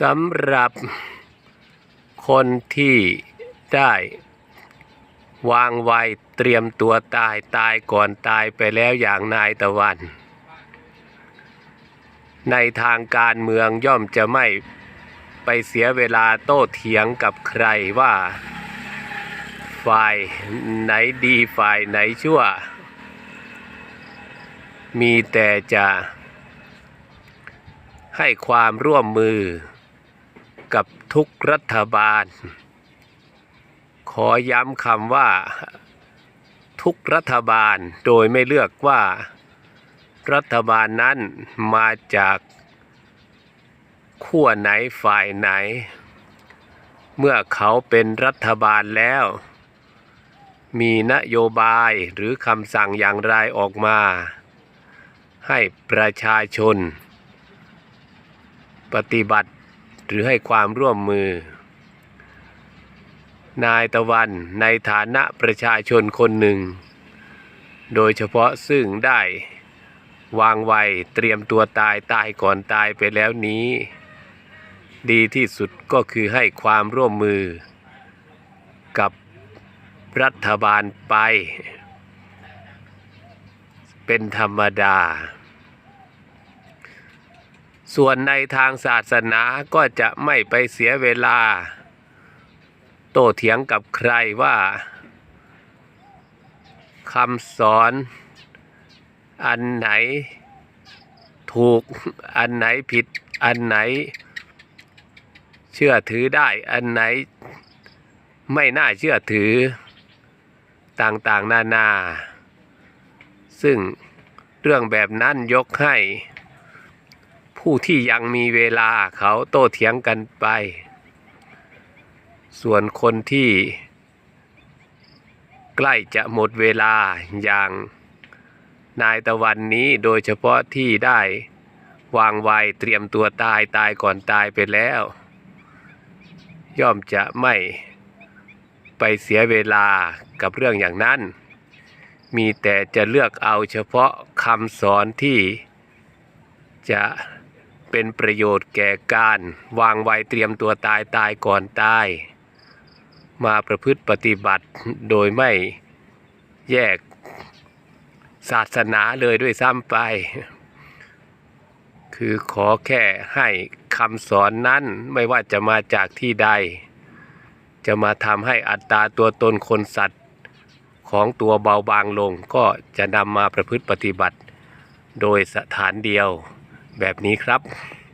สำหรับคนที่ได้วางไว้เตรียมตัวตายตายก่อนตายไปแล้วอย่างนายตะวัน ในทางการเมืองย่อมจะไม่ไปเสียเวลาโต้เถียงกับใครว่า ฝ่ายไหนดีฝ่ายไหนชั่ว มีแต่จะให้ความร่วมมือ กับทุกรัฐบาล ขอย้ำคำว่าทุกรัฐบาลโดยไม่เลือกว่า รัฐบาลนั้นมาจากขั้วไหนฝ่ายไหน เมื่อเขาเป็นรัฐบาลแล้ว มีนโยบายหรือคำสั่งอย่างไรออกมา ให้ประชาชน ปฏิบัติ หรือให้ความร่วมมือ นายตะวันในฐานะประชาชนคนหนึ่ง โดยเฉพาะซึ่งได้วางไว้เตรียมตัวตายตายก่อนตายไปแล้วนี้ ดีที่สุดก็คือให้ความร่วมมือ กับรัฐบาลไป เป็นธรรมดา ส่วนในทางศาสนาก็จะไม่ไปเสียเวลา โต้เถียงกับใครว่าคำสอน อันไหนถูกอันไหนผิดอันไหน เชื่อถือได้อันไหนไม่น่าเชื่อถือต่างๆนานา ซึ่งเรื่องแบบนั้นยกให้ ผู้ที่ยังมีเวลาเขาโต้เถียงกันไป ส่วนคนที่ใกล้จะหมดเวลาอย่างนายตะวันนี้โดยเฉพาะที่ได้วางไว้เตรียมตัวตายตายก่อนตายไปแล้ว ย่อมจะไม่ไปเสียเวลากับเรื่องอย่างนั้น มีแต่จะเลือกเอาเฉพาะคำสอนที่จะ เป็นประโยชน์แก่การ วางไว้เตรียมตัวตายตายก่อนตาย มาประพฤติปฏิบัติโดยไม่แยกศาสนาเลยด้วยซ้ำไป คือขอแค่ให้คำสอนนั้นไม่ว่าจะมาจากที่ใด จะมาทำให้อัตราตัวตนคนสัตว์ของตัวเบาบางลงก็จะนำมาประพฤติปฏิบัติ โดยสถานเดียว แบบนี้ครับ